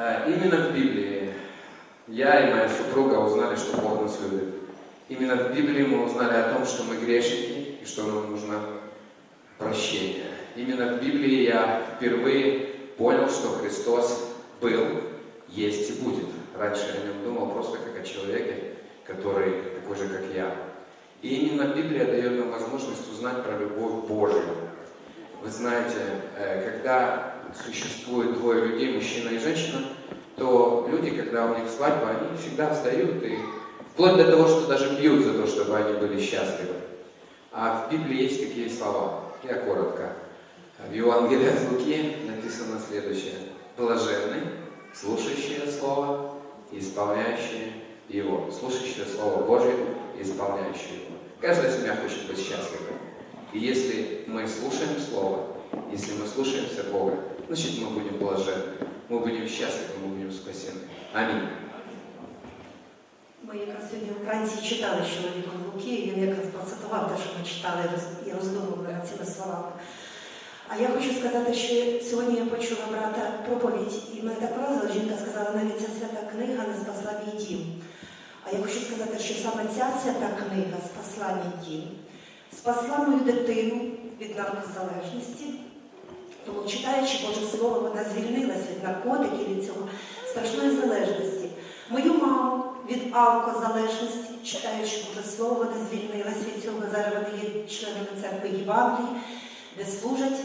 Э, Именно в Библии я и моя супруга узнали, что Бог нас любит. Именно в Библии мы узнали о том, что мы грешники и что нам нужно прощение. Именно в Библии я впервые понял, что Христос был, есть и будет. Раньше я о нем думал просто как о человеке, который такой же, как я. И именно Библия дает нам возможность узнать про любовь Божию. Вы знаете, э, когда существует двое людей, мужчина и женщина, то люди, когда у них свадьба, они всегда встают и вплоть до того, что даже бьют за то, чтобы они были счастливы. А в Библии есть такие слова. Я коротко. В Евангелии от Луки написано следующее. Блаженный, слушающие Слово и исполняющие его. Слушающие Слово Божие и исполняющие его. Каждая семья хочет быть счастливой. И если мы слушаем Слово, если мы слушаемся Бога, значит мы будем блаженны, мы будем счастливы, мы будем спасены. Аминь. Ми якраз сьогодні вранці читали з чоловіком Луки, і він якраз процитував те, що ми читали і роз- і роздумували над цими словами. А я хочу сказати, що сьогодні я почула брата проповідь, і мене так вразило, жінка сказала, навіть ця свята книга не спасла мій дім. А я хочу сказати, що саме ця свята книга спасла мій дім, спасла мою дитину від наркозалежності. Тому, читаючи Боже Слово, вона звільнилась від наркотиків, від цього страшної залежності. Мою маму від алкозалежності, читаючи Боже Слово, вона звільнилась від цього. Зараз вони є членами церкви Євангелії, де служать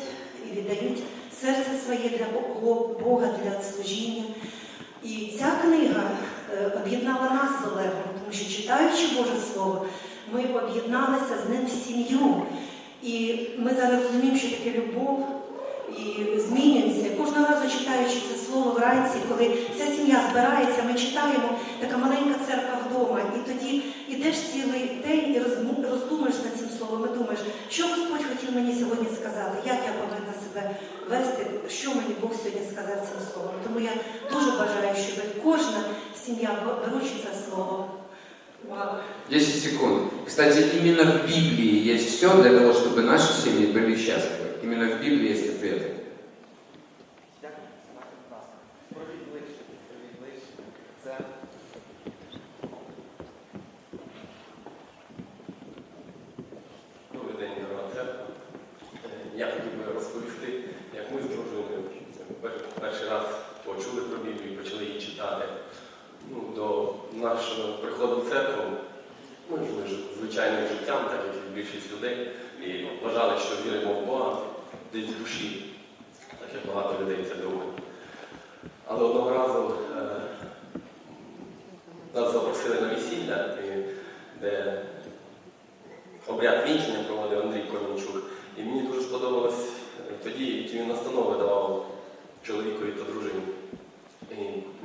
і віддають серце своє для Бога, для служіння. І ця книга е, об'єднала нас з Олегом, тому що читаючи Боже Слово, ми об'єдналися з ним в сім'ю. І ми зараз розуміємо, що таке любов, і змінюємося. Кожного разу читаючи це слово вранці, коли вся сім'я збирається, ми читаємо така маленька церква вдома, і тоді йдеш цілий день і роздумуєш над цим словом, і думаєш, що Господь хотів мені сьогодні сказати, як я повинна себе вести, що мені Бог сьогодні сказав цим словом. Тому я дуже бажаю, щоб кожна сім'я, беручи це слово, мала 10 секунд. Кстати, именно в Библии есть все для того, чтобы наши семьи были счастливы. Именно в Библии есть ответы. Дякую. Марко, будь ласка. Провіть ближче, провіть ближче. Це Добрий день, дорога церква. Е, Я хотів би розповісти, як ми з дружиною пер- перший раз почули про Біблію і почали її читати. Ну, до нашого приходу життям, так як і більшість людей, і вважали, що віримо в Бога десь в душі, так як багато людей це думає. Але одного разу е, нас запросили на весілля, де обряд вінчення проводив Андрій Корнічук. І мені дуже сподобалось тоді, які він настанови давав чоловікові та дружині. І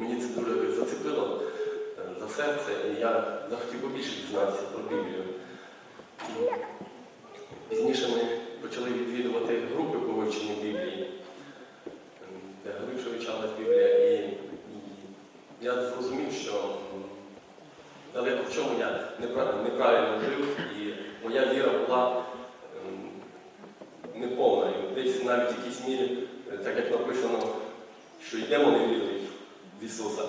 мені це дуже зацепило е, за серце, і я захотів побільше дізнатися про Біблію. І Пізніше ми почали відвідувати групи по вивченню Біблії, е, де глибше вивчалась Біблія. І, і я зрозумів, що м, далеко в чому я непра- неправильно жив, і моя віра була ем, неповною. Десь навіть в якійсь мірі, е, так як написано, що йдемо не вірою в Ісуса,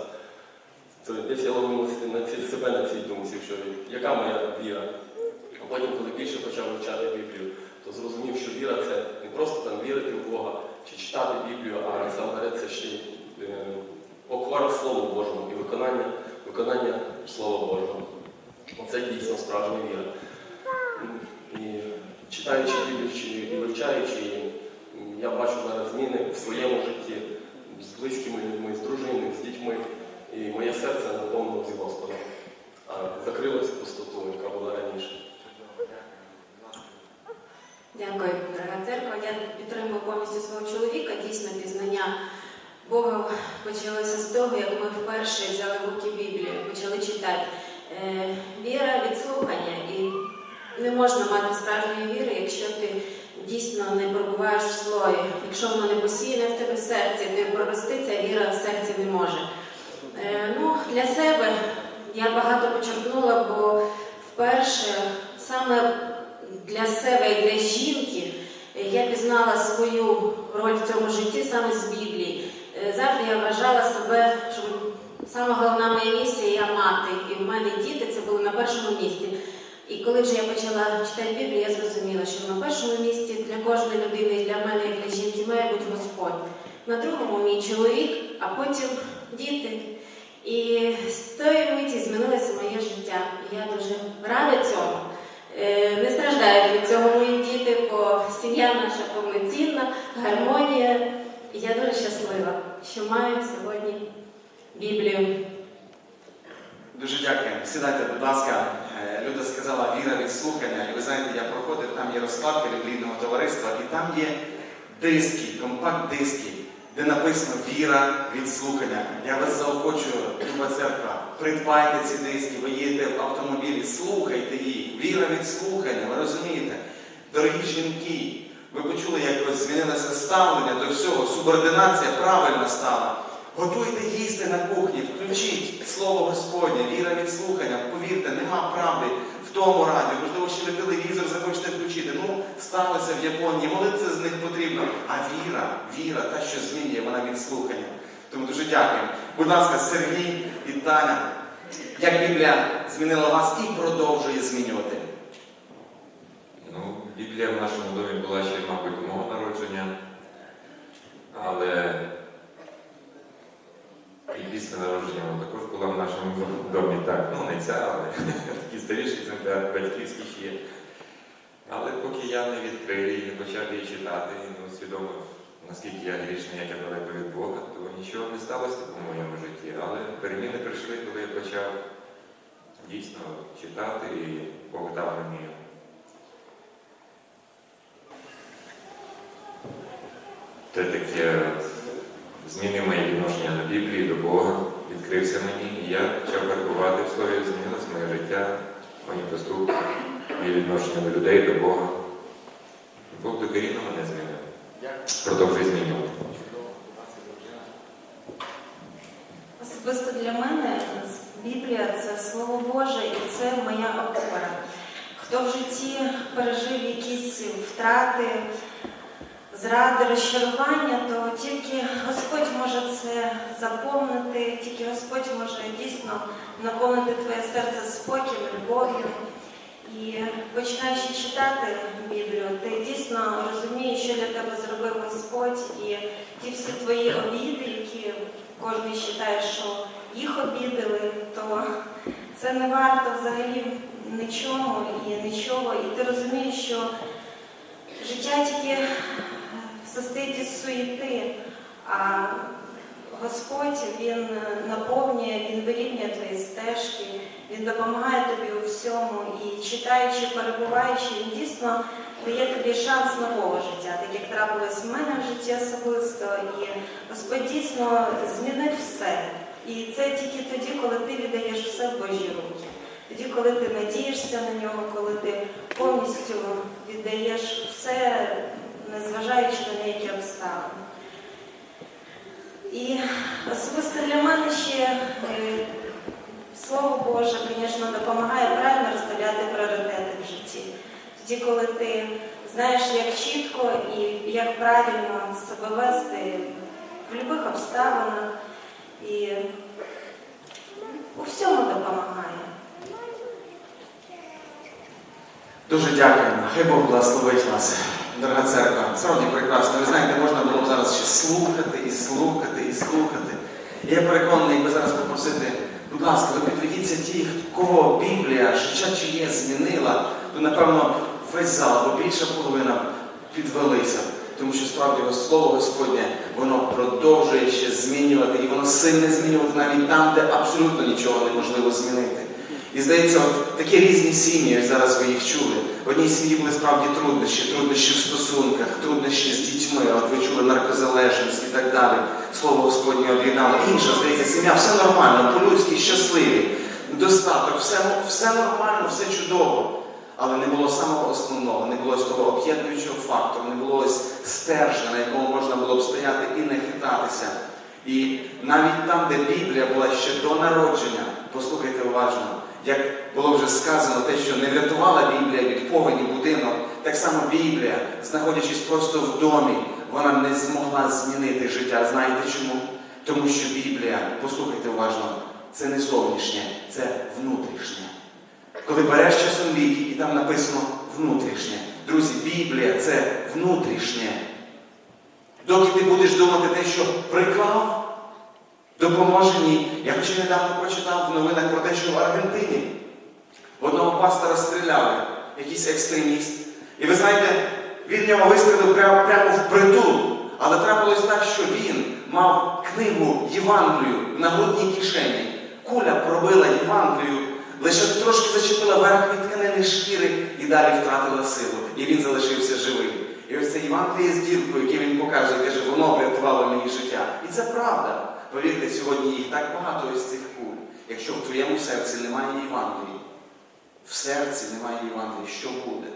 то десь я ловив себе на цій думці, що яка моя віра. А потім, коли більше почав вивчати Біблію, то зрозумів, що віра це не просто там вірити в Бога чи читати Біблію, а насамперед це ще й е, покора Слову Божому і виконання, виконання Слова Божого. Оце дійсно справжня віра. І читаючи Біблію і вивчаючи її, я бачу зараз зміни в своєму житті з близькими людьми, з дружиною, з дітьми. І моє серце наповнилось Господом, а закрилось пустоту, яка була раніше. Дякую, дорога церква. Я підтримую повністю свого чоловіка. Дійсно, пізнання Бога почалося з того, як ми вперше взяли в руки Біблію, почали читати. Е, віра від слухання. І не можна мати справжньої віри, якщо ти дійсно не пробуваєш в слові. Якщо воно не посіяне в тебе в серці, то прорости ця віра в серці не може. Е, ну, для себе я багато почерпнула, бо вперше саме для себе і для жінки е, я пізнала свою роль в цьому житті саме з Біблії. Е, Завжди я вважала себе, що сама головна моя місія я мати, і в мене діти це було на першому місці. І коли вже я почала читати Біблію, я зрозуміла, що на першому місці для кожної людини, для мене, як для жінки, має бути Господь. На другому мій чоловік, а потім діти. І з тої миті змінилося моє життя. І я дуже рада цьому. Е, Не страждають від цього мої діти, бо сім'я наша повноцінна, гармонія. І я дуже щаслива, що маю сьогодні Біблію. Дуже дякую. Сідайте, будь ласка. Е, Люда сказала віра від слухання. І ви знаєте, я проходив, там є розкладка біблійного товариства, і там є диски, компакт-диски, де написано Віра від слухання. Я вас заохочую, Люба церква. Придбайте ці диски, ви їдете в автомобілі, слухайте їх. Віра від слухання, ви розумієте? Дорогі жінки, ви почули, як змінилося ставлення до всього, субординація правильно стала. Готуйте їсти на кухні, включіть слово Господнє, віра від слухання. Повірте, нема правди в тому раді. Можливо, ще ви телевізор захочете включити. Ну, сталося в Японії, молитися з них потрібно. А віра, віра, та, що змінює, вона від слухання. Тому дуже дякую. Будь ласка, Сергій і Таня, як Біблія змінила вас і продовжує змінювати. Ну, Біблія в нашому домі була ще, мабуть, мого народження, але після народження вона також була в нашому домі. Так, ну не ця, але такий старіший екземпляр, батьківський є. Але поки я не відкрив і не почав її читати, і не усвідомив, наскільки я грішний, як я далеко від Бога, то нічого не сталося в моєму житті. Але переміни прийшли, коли я почав дійсно читати, і Бог дав мені Це таке змінив моє відношення до Біблії, до Бога, відкрився мені, і я почав перебувати в слові, змінилось моє життя, мої поступки, моє відношення до людей, до Бога. Бог докорінно мене змінив. Продовжує змінювати. Особисто для мене Біблія це Слово Боже і це моя опора. Хто в житті пережив якісь втрати, зради, розчарування, то тільки Господь може це заповнити, тільки Господь може дійсно наповнити твоє серце спокоєм, любов'ю. І починаючи читати Біблію, ти дійсно розумієш, що для тебе зробив Господь, і ті всі твої обіди, які кожен вважає, що їх обідали, то це не варто взагалі нічому і нічого. І ти розумієш, що життя тільки состоїть із суєти, а Господь Він наповнює, Він вирівнює твої стежки, Він допомагає тобі у всьому. І читаючи, перебуваючи, він дійсно дає тобі шанс нового життя, так як трапилось в мене в житті особисто. І Господь дійсно змінив все. І це тільки тоді, коли ти віддаєш все в Божі руки. Тоді, коли ти надієшся на нього, коли ти повністю віддаєш все, незважаючи на деякі обставини. І особисто для мене ще е, Слово Боже, звісно, допомагає правильно розставляти пріоритети в житті. Тоді, коли ти знаєш, як чітко і як правильно себе вести в будь-яких обставинах і у всьому допомагає. Дуже дякуємо. Хай Бог благословить вас, дорога церква. Справді прекрасно. Ви знаєте, можна було б зараз ще слухати і слухати і слухати. І я переконаний, якби зараз попросити, будь ласка, ви підведіться ті, кого Біблія життя чиє змінила, то напевно весь зал або більша половина підвелися. Тому що справді слово Господнє, воно продовжує ще змінювати, і воно сильне змінювати навіть там, де абсолютно нічого неможливо змінити. І здається, от такі різні сім'ї, зараз ви їх чули. В одній сім'ї були справді труднощі, труднощі в стосунках, труднощі з дітьми, от ви чули наркозалежність і так далі. Слово Господнє об'єднало. Інша, здається, сім'я, все нормально, по-людськи щасливі, достаток, все, все нормально, все чудово. Але не було самого основного, не було ось того об'єднуючого фактору, не було ось стержня, на якому можна було б стояти і не хитатися. І навіть там, де Біблія була ще до народження, послухайте уважно, як було вже сказано, те, що не врятувала Біблія від повені будинок, так само Біблія, знаходячись просто в домі, вона не змогла змінити життя. Знаєте чому? Тому що Біблія, послухайте уважно, це не зовнішнє, це внутрішнє. Коли береш часом ліки, і там написано внутрішнє. Друзі, Біблія це внутрішнє. Доки ти будеш думати те, що приклав, допоможе ні. Я хоча недавно прочитав в новинах про те, що в Аргентині одного пастора стріляли, якийсь екстреміст. І ви знаєте, він нього вистрілив прямо, прямо в притул. Але трапилось так, що він мав книгу Євангелію на грудній кишені. Куля пробила Євангелію, лише трошки зачепила верх від тканини шкіри і далі втратила силу. І він залишився живим. І ось це Євангеліє з діркою, яке він показує, каже, воно врятувало мені життя. І це правда. Повірте, сьогодні їх так багато із цих куль. Якщо в твоєму серці немає Євангелії, в серці немає Євангелії, що буде?